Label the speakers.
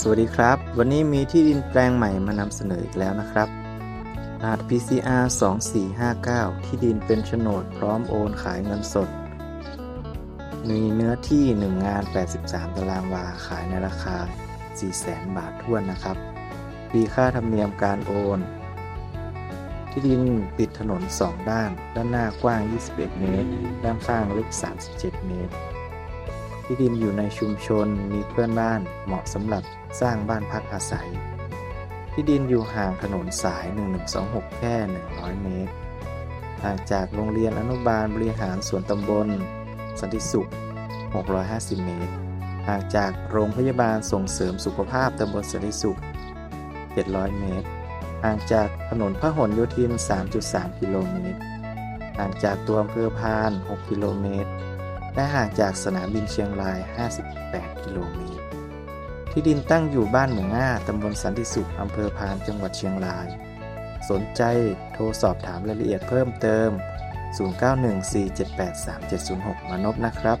Speaker 1: สวัสดีครับ วันนี้มีที่ดินแปลงใหม่มานำเสนออีกแล้วนะครับรหัส PCR 2459 ที่ดินเป็นโฉนดพร้อมโอนขายเงินสด มีเนื้อที่ 1 งาน 83 ตารางวา ขายในราคา 400,000 บาททวนนะครับปีค่าธรรมเนียมการโอน ที่ดินติดถนน 2 ด้าน ด้านหน้ากว้าง 21 เมตร ด้านข้างลึก 37 เมตร ที่ดินอยู่ในชุมชนมีเพื่อนบ้านเหมาะสำหรับสร้างบ้านพักอาศัย ที่ดินอยู่ห่างถนนสาย 1126 แค่ 100 เมตร ห่างจากโรงเรียนอนุบาลบริหารส่วนตำบล สันติสุข 650 เมตร ห่างจากโรงพยาบาลส่งเสริมสุขภาพตำบลสันติสุข 700 เมตร ห่างจากถนนพหลโยธิน 3.3 กิโลเมตร ห่างจากตัวอำเภอพาน 6 กิโลเมตร และห่างจากสนามบินเชียงราย 58 กิโลเมตร ที่ดินตั้งอยู่บ้านหมู่ง่าตำบลสันติสุขอำเภอพานจังหวัดเชียงราย สนใจโทรสอบถามรายละเอียดเพิ่มเติม 0914783706 มานพนะครับ